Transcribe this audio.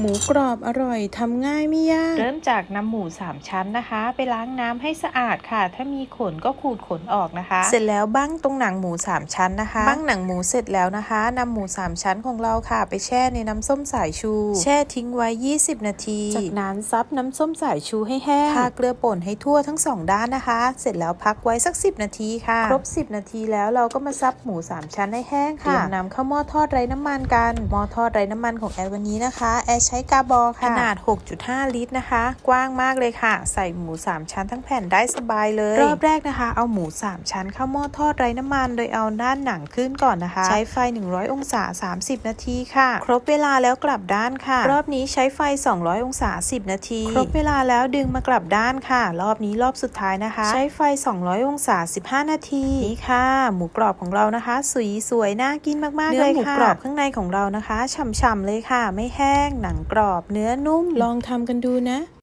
หมูกรอบอร่อยทำง่ายไม่ยาก เริ่มจากนำหมู3ชั้นนะคะ ไปล้างน้ำให้สะอาดค่ะ ถ้ามีขนก็ขูดขนออกนะคะ เสร็จแล้วบ้างตรงหนังหมู3ชั้นนะคะบ้างหนังหมูเสร็จแล้วนะคะนำหมู3ชั้นของเราค่ะ ไปแช่ในน้ำส้มสายชู แช่ทิ้งไว้ 20 นาที จากนั้นซับน้ำส้มสายชูให้แห้งทาเกลือป่นให้ทั่วทั้งสองด้านนะคะ เสร็จแล้วพักไว้สัก 10 นาทีค่ะ ครบ 10 นาทีแล้วเราก็มาซับหมู3ชั้นให้แห้งค่ะเตรียมนำเข้าหม้อทอดไร้น้ำมันกันหม้อทอดไร้น้ำมันของแอดวันนี้นะคะแอดใช้กาบอค่ะ ขนาด 6.5 ลิตรนะคะ กว้างมากเลยค่ะ ใส่หมู 3 ชั้นทั้งแผ่นได้สบายเลย รอบแรกนะคะ เอาหมู 3 ชั้นเข้าหม้อทอดไร้น้ำมัน โดยเอาด้านหนังขึ้นก่อนนะคะ ใช้ไฟ 100 องศา 30 นาทีค่ะ ครบเวลาแล้วกลับด้านค่ะ รอบนี้ใช้ไฟ 200 องศา 10 นาที ครบเวลาแล้วดึงมากลับด้านค่ะ รอบนี้รอบสุดท้ายนะคะ ใช้ไฟ 200 องศา 15 นาทีนี่ค่ะ หมูกรอบของเรานะคะสวยสวยน่ากินมากๆเลยค่ะเนื้อหมูกรอบข้างในของเรานะคะฉ่ำๆเลยค่ะ ไม่แห้งหนังกรอบเนื้อนุ่มลองทำกันดูนะ